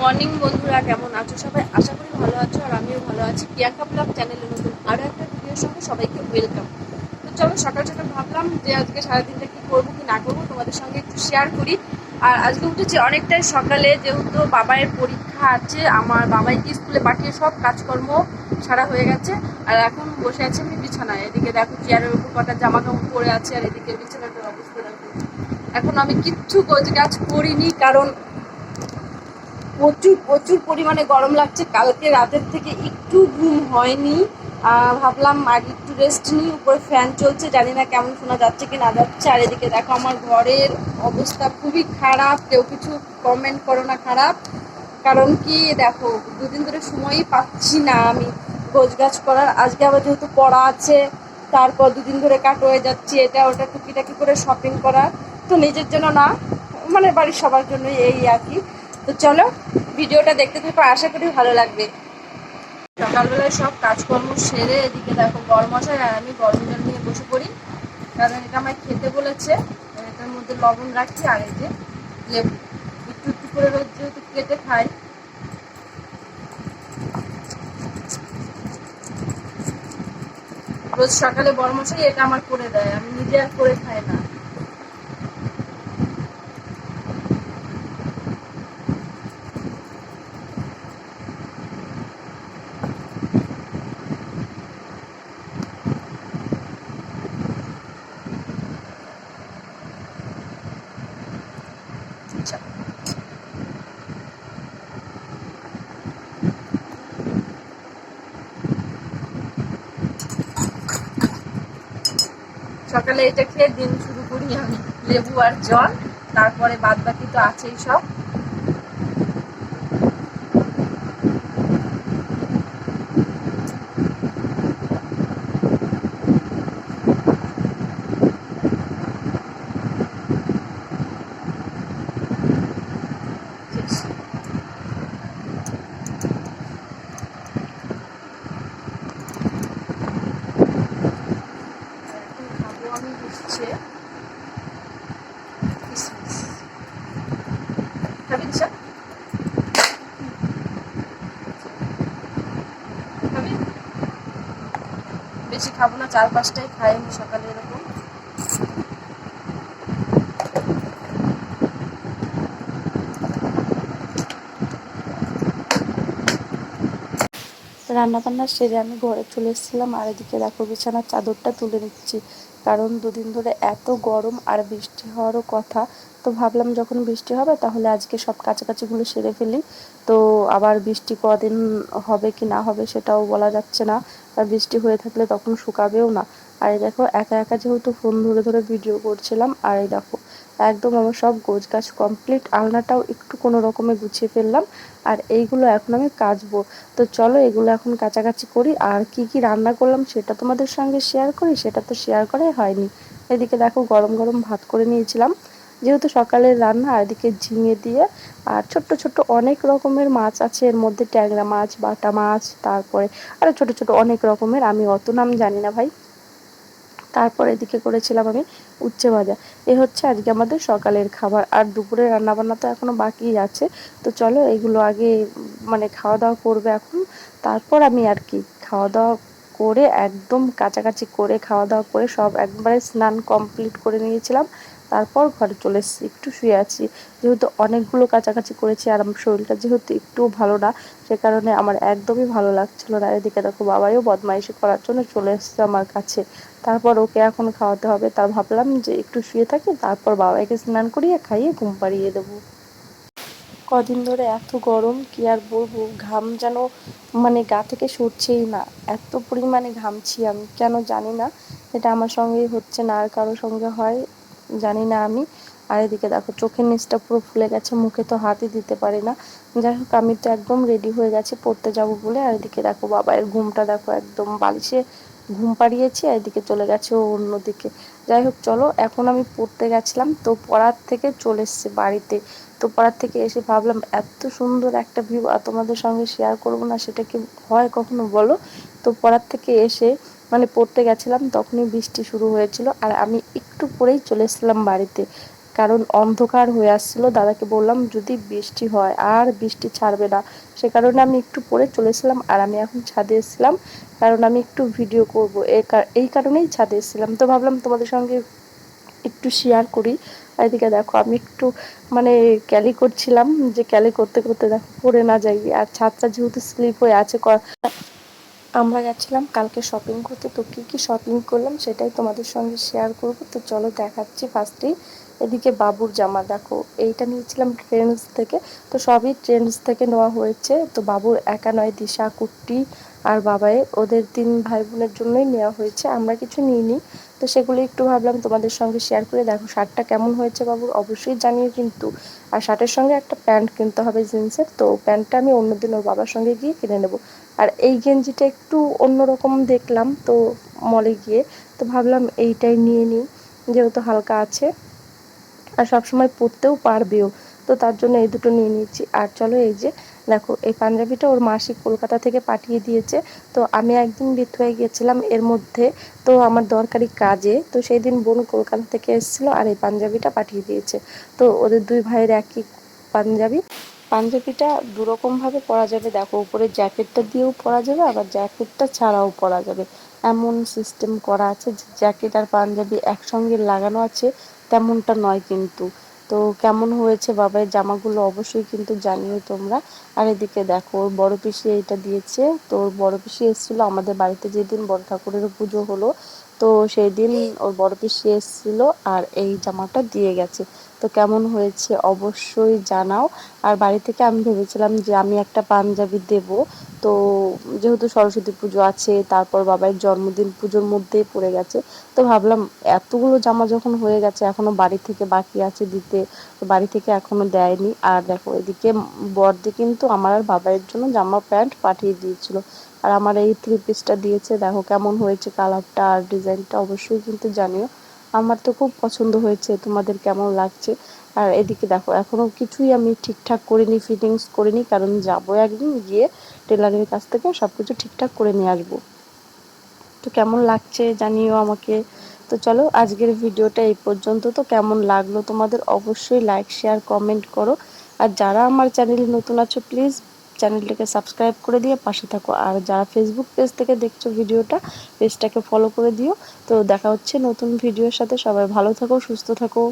Morning বন্ধুরা, কেমন আছো সবাই? আশা করি ভালো আছো আর আমিও ভালো আছি। প্রিয়াঙ্কা ব্লগ চ্যানেলের নতুন আরও একটা ভিডিওর সঙ্গে সবাইকে ওয়েলকাম তো চলো, সকাল সকাল ভাবলাম যে আজকে সারাদিনটা কি করব, কি না করব, তোমাদের সঙ্গে একটু শেয়ার করি। আর আজকে উঠেছি অনেকটাই সকালে, যেহেতু বাবাইয়ের পরীক্ষা আছে, আমার বাবাইকে স্কুলে পাঠিয়ে সব কাজকর্ম সারা হয়ে গেছে। আর এখন বসে আছি আমি বিছানায়। এদিকে দেখো চেয়ারের উপর কটা জামা কাপড় পরে আছে, আর এদিকে বিছানাটার অবস্থা দেখো। এখন আমি কিচ্ছু গাছ করিনি, কারণ প্রচুর প্রচুর পরিমাণে গরম লাগছে। কালকে রাতের থেকে একটু ঘুম হয়নি। ভাবলাম আগে একটু রেস্ট নিই। উপরে ফ্যান চলছে, জানি না কেমন শোনা যাচ্ছে কি না যাচ্ছে। আর এদিকে দেখো আমার ঘরের অবস্থা খুবই খারাপ। কেউ কিছু কমেন্ট করো না খারাপ। কারণ কি, দেখো, দুদিন ধরে সময়ই পাচ্ছি না আমি গোছ গাছ করার। আজকে আবার যেহেতু পড়া আছে, তারপর দুদিন ধরে কাট হয়ে যাচ্ছে। এটা, ওটা টুকিটাকি করে শপিং করার। তো নিজের জন্য না মানে বাড়ির সবার জন্যই এই আর কি। তো চলো, ভিডিওটা দেখতে থাকো, আশা করি ভালো লাগবে। সকালবেলায় সব কাজকর্ম সেরে এদিকে দেখো গরম মশাই আর আমি গরম জল নিয়ে বসে পড়ি। কারণ এটা আমায় খেতে বলেছে এটার মধ্যে লবণ রাখি আর এই যে লেবু। একটু একটু করে রোজ যেহেতু কেটে খাই। রোজ সকালে বড় মশাই এটা আমার করে দেয়, আমি নিজে আর করে খাই না। আচ্ছা। সকালে এটা খেয়ে দিন শুরু করি আমি, লেবু আর জল, তারপরে বাদ বাকি তো আছেই সব। আমি হচ্ছে বেশি খাব না চার পাঁচটাই খাই আমি সকালে এরকম। রান্না বান্না সেরে আমি ঘরে চলে এসেছিলাম। আর এদিকে দেখো বিছানার চাদরটা তুলে নিচ্ছি। কারণ দুদিন ধরে এত গরম আর বৃষ্টি হওয়ারও কথা। তো ভাবলাম যখন বৃষ্টি হবে তাহলে আজকে সব কাছাকাছিগুলো সেরে ফেলি। তো আবার বৃষ্টি কদিন হবে কি না হবে সেটাও বলা যাচ্ছে না। আর বৃষ্টি হয়ে থাকলে তখন শুকাবেও না। আর এই দেখো, একা একা যেহেতু ফোন ধরে ধরে ভিডিও করছিলাম, আর এই দেখো, একদম আমার সব গোছ গাছ কমপ্লিট আলনাটাও একটু কোনো রকমে গুছিয়ে ফেললাম, আর এইগুলো এখন আমি কাচবো। তো চলো এগুলো এখন কাছাকাছি করি, আর কি কি রান্না করলাম সেটা তোমাদের সঙ্গে শেয়ার করি, সেটা তো শেয়ার করাই হয়নি। এদিকে দেখো গরম গরম ভাত করে নিয়েছিলাম যেহেতু সকালের রান্না, আর এদিকে ঝিঙে দিয়ে, আর ছোট্ট ছোট্ট অনেক রকমের মাছ আছে। এর মধ্যে ট্যাংরা মাছ, বাটা মাছ, তারপরে আরও ছোট ছোট অনেক রকমের, আমি অত নাম জানি না ভাই। তারপর এদিকে করেছিলাম আমি উচ্ছে ভাজা। এ হচ্ছে আজকে আমাদের সকালের খাবার। আর দুপুরে রান্নাবান্না তো এখনও বাকি আছে। তো চলো এগুলো আগে মানে খাওয়া দাওয়া করবে এখন। তারপর আমি আর কি খাওয়া দাওয়া করে, একদম কাছাকাছি করে খাওয়া দাওয়া করে সব একবারে স্নান কমপ্লিট করে নিয়েছিলাম। তারপর ঘরে চলে এসেছি, একটু শুয়ে আছি। যেহেতু অনেকগুলো কাছাকাছি করেছি আর আমার শরীরটা যেহেতু একটুও ভালো না, সে কারণে আমার একদমই ভালো লাগছিল না। এদিকে দেখো বাবাইও বদমাইশি করার জন্য চলে এসছে আমার কাছে। তারপর ওকে এখন খাওয়াতে হবে। তা ভাবলাম যে একটু শুয়ে থাকি, তারপর বাবাইকে স্নান করিয়ে খাইয়ে ঘুম পাড়িয়ে দেবো। কদিন ধরে এত গরম, কি আর বলব? ঘাম যেন মানে গা থেকে সরছেই না। এত পরিমাণে ঘামছি আমি, কেন জানি না। এটা আমার সঙ্গেই হচ্ছে না আর কারোর সঙ্গে হয়। জানি না আমি। আর এদিকে দেখো, চোখের নিচটা পুরো ফুলে গেছে, মুখে তো হাতই দিতে পারি না। যাই হোক, আমি তো একদম রেডি হয়ে গেছি পড়তে যাব বলে। আর এদিকে দেখো বাবার ঘুমটা দেখো একদম বালিশে ঘুম পাড়িয়েছি, আর এদিকে চলে গেছে ও অন্যদিকে। যাই হোক, চলো, এখন আমি পড়তে গেছিলাম, তো পড়ার থেকে চলে এসছে বাড়িতে। তো পড়ার থেকে এসে ভাবলাম, এত সুন্দর একটা ভিউ আর তোমাদের সঙ্গে শেয়ার করব না, সেটা কি হয় কখনো বলো? তো পড়ার থেকে এসে মানে পড়তে গেছিলাম, তখনই বৃষ্টি শুরু হয়েছিল, আর আমি একটু পরেই চলে এসেছিলাম বাড়িতে। কারণ অন্ধকার হয়ে আসছিল, দাদাকে বললাম, যদি বৃষ্টি হয়, আর বৃষ্টি ছাড়বে না। সে কারণে আমি একটু পরে চলেছিলাম আর আমি এখন ছাদে এসেছিলাম, কারণ আমি একটু ভিডিও করব। এই কারণেই ছাদে এসেছিলাম। তো ভাবলাম তোমাদের সঙ্গে একটু শেয়ার করি। এদিকে দেখো, আমি একটু মানে ক্যালি করছিলাম যে ক্যালি করতে করতে দেখো, পড়ে না যাই। আর ছাদটা যেহেতু স্লিপ হয়ে আছে আমরা গেছিলাম কালকে শপিং করতে। তো কী কী শপিং করলাম সেটাই তোমাদের সঙ্গে শেয়ার করব। তো চলো দেখাচ্ছি ফার্স্টেই এদিকে বাবুর জামা, দেখো, এইটা নিয়েছিলাম ট্রেন্ডস থেকে, তো সবই ট্রেন্ডস থেকে নেওয়া হয়েছে, তো বাবুর একা নয়, দিশা, কুট্টি আর বাবাই, ওদের তিন ভাই বোনের জন্যই নেওয়া হয়েছে, আমরা কিছু নিইনি, তো সেগুলো একটু ভাবলাম তোমাদের সঙ্গে শেয়ার করে, দেখো, শার্টটা কেমন হয়েছে বাবুর, অবশ্যই জানিয়ে কিন্তু, আর শার্টের সঙ্গে একটা প্যান্ট কিনতে হবে জিন্সের, তো প্যান্টটা আমি অন্যদিন ওর বাবার সঙ্গে গিয়ে কিনে নেব, আর এই গেঞ্জিটা একটু অন্যরকম দেখলাম, তো মলে গিয়ে, তো ভাবলাম এইটাই নিয়ে নিই, যেহেতু হালকা আছে আর সবসময় পরতেও পারবেও। তো তার জন্য এই দুটো নিয়ে নিয়েছি। আর চলো এই যে, দেখো, এই পাঞ্জাবিটা ওর মাসি কলকাতা থেকে পাঠিয়ে দিয়েছে। তো আমি একদিন বেথুয়ায় গিয়েছিলাম এর মধ্যে। তো আমার দরকারি কাজে। তো সেই দিন বোন কলকাতা থেকে এসেছিল আর এই পাঞ্জাবিটা পাঠিয়ে দিয়েছে। তো ওদের দুই ভাইয়ের একই পাঞ্জাবি। পাঞ্জাবিটা দুরকমভাবে পরা যাবে। দেখো, উপরে জ্যাকেটটা দিয়েও পরা যাবে, আবার জ্যাকেটটা ছাড়াও পরা যাবে। এমন সিস্টেম করা আছে যে জ্যাকেট আর পাঞ্জাবি একসঙ্গে লাগানো আছে। তেমনটা নয় কিন্তু। তো কেমন হয়েছে বাবার জামাগুলো অবশ্যই কিন্তু জানিও তোমরা। আর এদিকে দেখো, ওর বড় পিসি এইটা দিয়েছে। তো ওর বড় পিসি এসেছিল আমাদের বাড়িতে যেদিন বড় ঠাকুরের পুজো হলো, তো সেই দিন ওর বড় পিসি এসেছিল আর এই জামাটা দিয়ে গেছে। তো কেমন হয়েছে অবশ্যই জানাও। আর বাড়ি থেকে আমি ভেবেছিলাম যে আমি একটা পাঞ্জাবি দেব। তো যেহেতু সরস্বতী পুজো আছে, তারপর বাবার জন্মদিন পুজোর মধ্যেই পড়ে গেছে। তো ভাবলাম এতগুলো জামা যখন হয়ে গেছে, এখনও বাড়ি থেকে বাকি আছে দিতে। তো বাড়ি থেকে এখনও দেয়নি। আর দেখো, এদিকে বর্দি কিন্তু আমার আর বাবার জন্য জামা প্যান্ট পাঠিয়ে দিয়েছিল। আর আমার এই থ্রি পিসটা দিয়েছে। দেখো কেমন হয়েছে কালারটা আর ডিজাইনটা অবশ্যই কিন্তু জানিও। আমার তো খুব পছন্দ হয়েছে, তোমাদের কেমন লাগছে? আর এদিকে দেখো, এখনও কিছুই আমি ঠিকঠাক করিনি ফিটিংস করিনি, কারণ যাব একদিন, গিয়ে টেলারের কাছ থেকে সব কিছু ঠিকঠাক করে নিয়ে আসব। তো কেমন লাগছে জানিও আমাকে। তো চলো, আজকের ভিডিওটা এই পর্যন্ত। তো কেমন লাগল তোমাদের অবশ্যই লাইক শেয়ার কমেন্ট করো। আর যারা আমার চ্যানেলে নতুন আছো প্লিজ চ্যানেলটাকে সাবস্ক্রাইব করে দিয়ে পাশে থাকো। আর যারা ফেসবুক পেজ থেকে দেখছ ভিডিওটা পেজটাকে ফলো করে দিও। তো দেখা হচ্ছে নতুন ভিডিওর সাথে। সবাই ভালো থাকো, সুস্থ থাকো।